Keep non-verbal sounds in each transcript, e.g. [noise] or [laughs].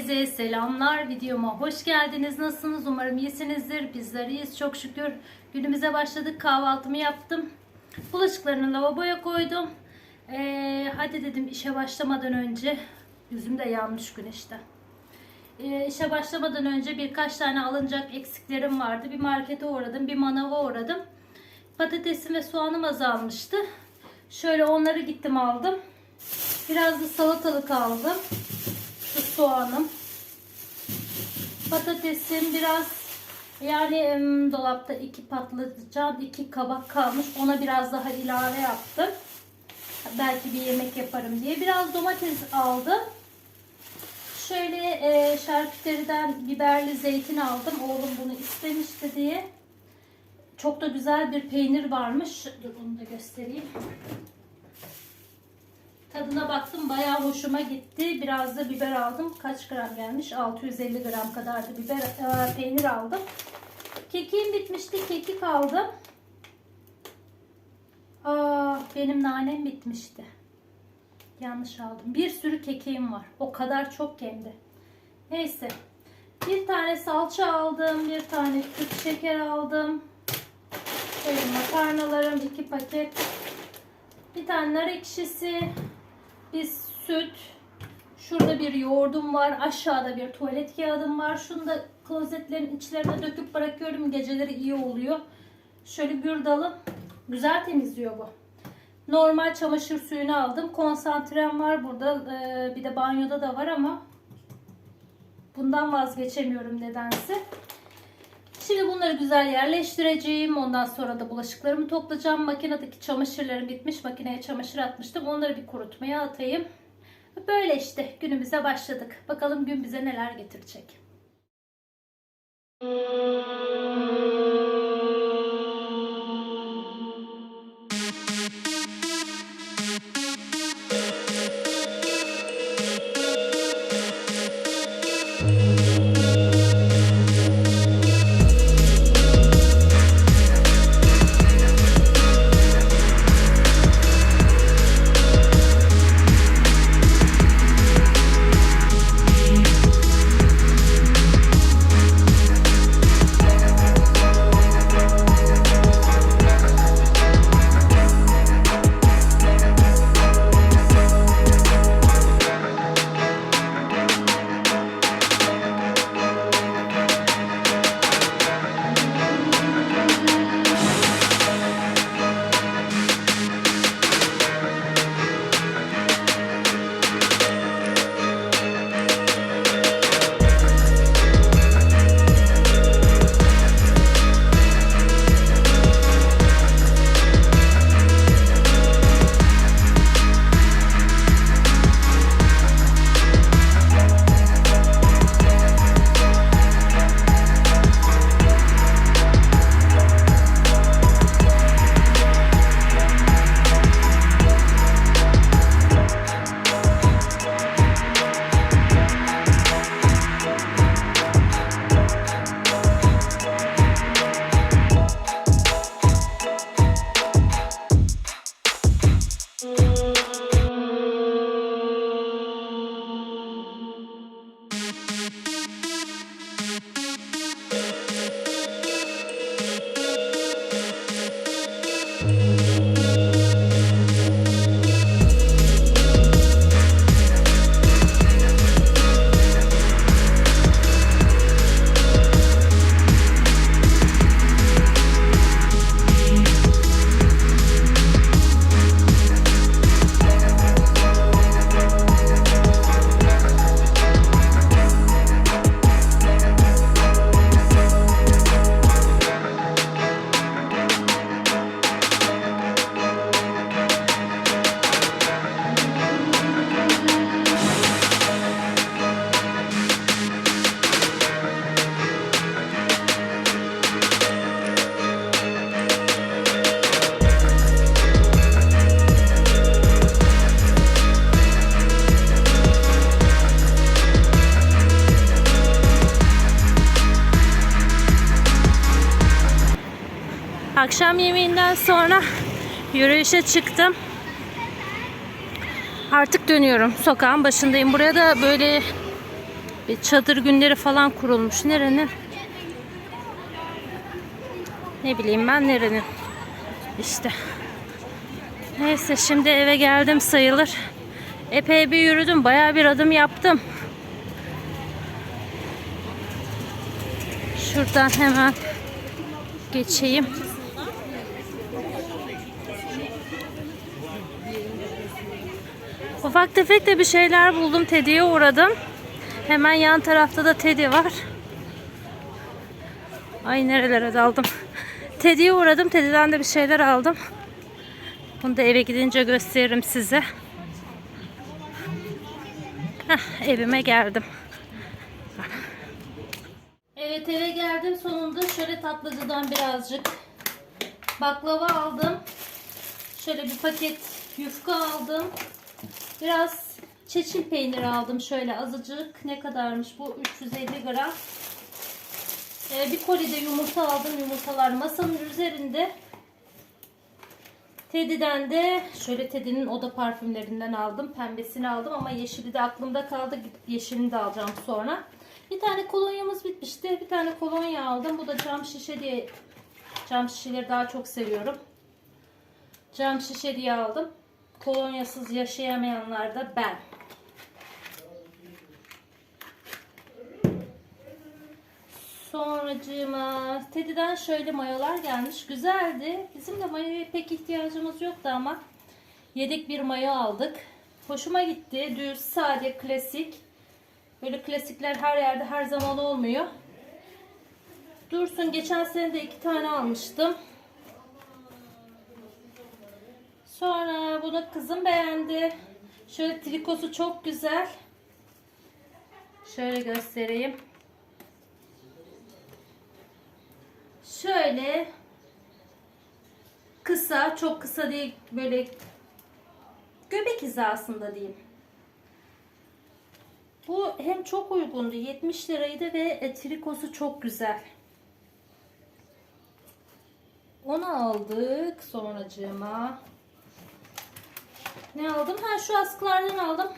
Herkese selamlar. Videoma hoş geldiniz. Nasılsınız? Umarım iyisinizdir. Bizler iyiyiz. Çok şükür. Günümüze başladık. Kahvaltımı yaptım. Bulaşıklarını lavaboya koydum. Ee, hadi dedim işe başlamadan önce. Yüzüm de yanmış güneşten. Ee, işe başlamadan önce birkaç tane alınacak eksiklerim vardı. Bir markete uğradım. Bir manava uğradım. Patatesim ve soğanım azalmıştı. Şöyle onları gittim aldım. Biraz da salatalık aldım. Soğanım. Patatesim biraz yani dolapta iki patlıcan, iki kabak kalmış. Ona biraz daha ilave yaptım. Belki bir yemek yaparım diye. Biraz domates aldım. Şöyle e, şarküteriden biberli zeytin aldım. Oğlum bunu istemişti diye. Çok da güzel bir peynir varmış. Dur onu da göstereyim. Tadına baktım bayağı hoşuma gitti. Biraz da biber aldım. Kaç gram gelmiş? 650 gram kadar da biber e, peynir aldım. Kekiğim bitmişti. Kekik aldım. Aa, benim nanem bitmişti. Yanlış aldım. Bir sürü kekiğim var. O kadar çok kendi. Neyse. Bir tane salça aldım. Bir tane küp şeker aldım. Şöyle makarnalarım. iki paket. Bir tane nar ekşisi. Bir süt. Şurada bir yoğurdum var. Aşağıda bir tuvalet kağıdım var. Şunu da klozetlerin içlerine döküp bırakıyorum. Geceleri iyi oluyor. Şöyle gürdalım. Güzel temizliyor bu. Normal çamaşır suyunu aldım. Konsantrem var burada. Ee, bir de banyoda da var ama bundan vazgeçemiyorum nedense. Şimdi bunları güzel yerleştireceğim. Ondan sonra da bulaşıklarımı toplayacağım. Makinedeki çamaşırlarım bitmiş. Makineye çamaşır atmıştım. Onları bir kurutmaya atayım. Böyle işte günümüze başladık. Bakalım gün bize neler getirecek. Akşam yemeğinden sonra yürüyüşe çıktım. Artık dönüyorum. Sokağın başındayım. Buraya da böyle Bir çadır günleri falan kurulmuş. Nerenin? Ne bileyim ben nerenin? İşte. Neyse şimdi eve geldim sayılır. Epey bir yürüdüm. Bayağı bir adım yaptım. Şuradan hemen geçeyim. Ufak tefek de bir şeyler buldum. Teddy'ye uğradım. Hemen yan tarafta da Teddy var. Ay nerelere daldım. Teddy'ye uğradım. Teddy'den de bir şeyler aldım. Bunu da eve gidince gösteririm size. Heh, evime geldim. Evet eve geldim sonunda. Şöyle tatlıcıdan birazcık baklava aldım. Şöyle bir paket yufka aldım. Biraz çeçil peyniri aldım. Şöyle azıcık. Ne kadarmış bu? 350 gram. Ee, bir koli de yumurta aldım. Yumurtalar masanın üzerinde. Teddy'den de şöyle Teddy'nin oda parfümlerinden aldım. Pembesini aldım ama yeşili de aklımda kaldı. Yeşilini de alacağım sonra. Bir tane kolonyamız bitmişti. Bir tane kolonya aldım. Bu da cam şişe diye cam şişeleri daha çok seviyorum. Cam şişe diye aldım. Kolonyasız yaşayamayanlar da ben. Sonracığıma Teddy'den şöyle mayolar gelmiş. Güzeldi. Bizim de mayoya pek ihtiyacımız yoktu ama yedek bir mayo aldık. Hoşuma gitti. Düz, sade, klasik. Böyle klasikler her yerde her zaman olmuyor. Dursun geçen sene de iki tane almıştım. Sonra bunu kızım beğendi. Şöyle trikosu çok güzel. Şöyle göstereyim. Şöyle kısa, çok kısa değil böyle göbek hizasında diyeyim. Bu hem çok uygundu. 70 liraydı ve e, trikosu çok güzel. Onu aldık sonracığıma. Ne aldım? Ha şu askılardan aldım.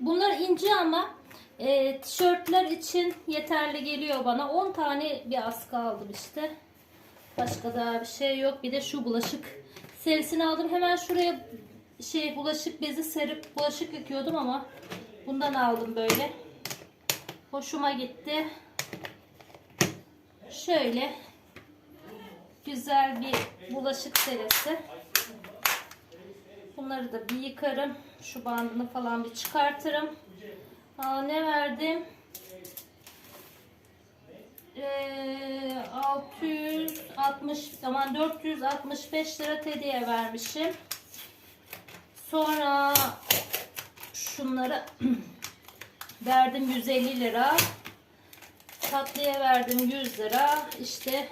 Bunlar ince ama e, tişörtler için yeterli geliyor bana. 10 tane bir askı aldım işte. Başka da bir şey yok. Bir de şu bulaşık serisini aldım. Hemen şuraya şey bulaşık bezi serip bulaşık yıkıyordum ama bundan aldım böyle. Hoşuma gitti. Şöyle güzel bir bulaşık serisi. Bunları da bir yıkarım. Şu bandını falan bir çıkartırım. Aa, ne verdim? Ee, 660 aman 465 lira Teddy'ye vermişim. Sonra şunları [clears throat] verdim 150 lira. Tatlıya verdim 100 lira. İşte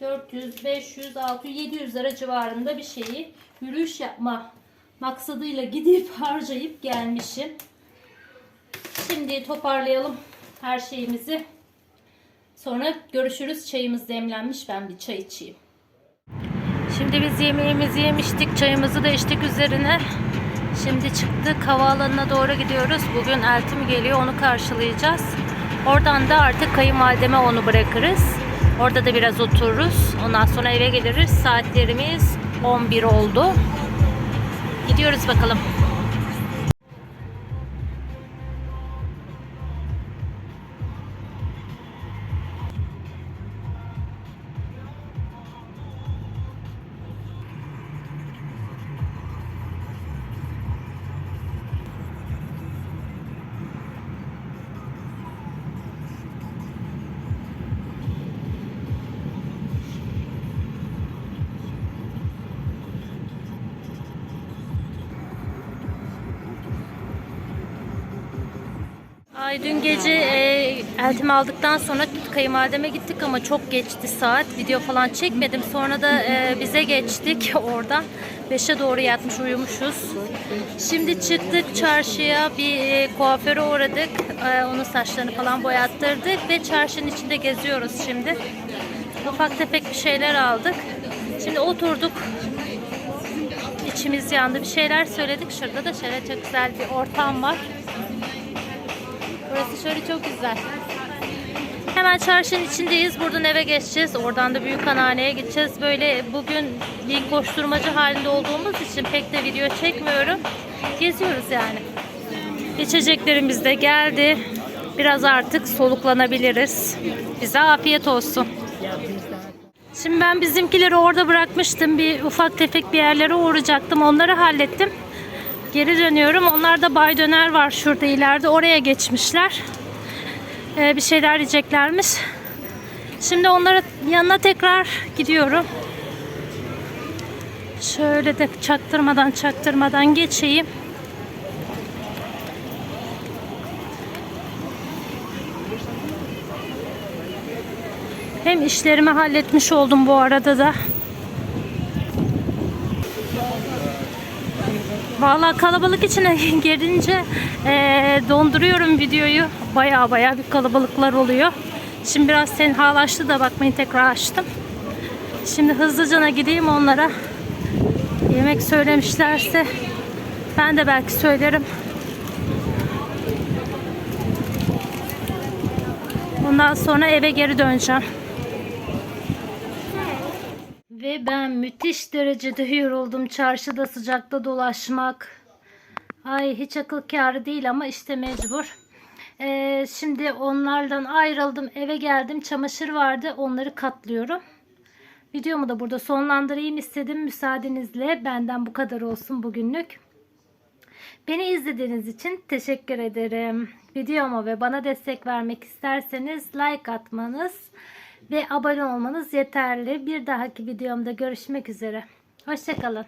400, 500, 600, 700 lira civarında bir şeyi yürüyüş yapma maksadıyla gidip [laughs] harcayıp gelmişim. Şimdi toparlayalım her şeyimizi. Sonra görüşürüz. Çayımız demlenmiş. Ben bir çay içeyim. Şimdi biz yemeğimizi yemiştik. Çayımızı da içtik üzerine. Şimdi çıktık. Havaalanına doğru gidiyoruz. Bugün Eltim geliyor. Onu karşılayacağız. Oradan da artık kayınvalideme onu bırakırız. Orada da biraz otururuz. Ondan sonra eve geliriz. Saatlerimiz 11 oldu. Gidiyoruz bakalım. Ay dün gece e, eltimi aldıktan sonra kayınvalideme gittik ama çok geçti saat. Video falan çekmedim. Sonra da e, bize geçtik [laughs] oradan. 5'e doğru yatmış uyumuşuz. Şimdi çıktık çarşıya bir e, kuaföre uğradık. E, onun saçlarını falan boyattırdık ve çarşının içinde geziyoruz şimdi. Ufak tefek bir şeyler aldık. Şimdi oturduk. İçimiz yandı. Bir şeyler söyledik. Şurada da şöyle çok güzel bir ortam var. Burası şöyle çok güzel. Hemen çarşının içindeyiz. Buradan eve geçeceğiz. Oradan da büyük anneanneye gideceğiz. Böyle bugün bir koşturmacı halinde olduğumuz için pek de video çekmiyorum. Geziyoruz yani. İçeceklerimiz de geldi. Biraz artık soluklanabiliriz. Bize afiyet olsun. Şimdi ben bizimkileri orada bırakmıştım. Bir ufak tefek bir yerlere uğrayacaktım. Onları hallettim. Geri dönüyorum. Onlar da Bay Döner var şurada ileride. Oraya geçmişler. Ee, bir şeyler yiyeceklermiş. Şimdi onların yanına tekrar gidiyorum. Şöyle de çaktırmadan çaktırmadan geçeyim. Hem işlerimi halletmiş oldum bu arada da. Vallahi kalabalık içine [laughs] girince eee, donduruyorum videoyu. Baya baya bir kalabalıklar oluyor. Şimdi biraz tenhalaştı da bakmayın tekrar açtım. Şimdi hızlıcana gideyim onlara. Yemek söylemişlerse ben de belki söylerim. Ondan sonra eve geri döneceğim. Ve ben müthiş derecede yoruldum çarşıda sıcakta dolaşmak. Ay hiç akıl kârı değil ama işte mecbur. Ee, şimdi onlardan ayrıldım eve geldim çamaşır vardı onları katlıyorum. Videomu da burada sonlandırayım istedim müsaadenizle benden bu kadar olsun bugünlük. Beni izlediğiniz için teşekkür ederim. Videoma ve bana destek vermek isterseniz like atmanız ve abone olmanız yeterli. Bir dahaki videomda görüşmek üzere. Hoşçakalın.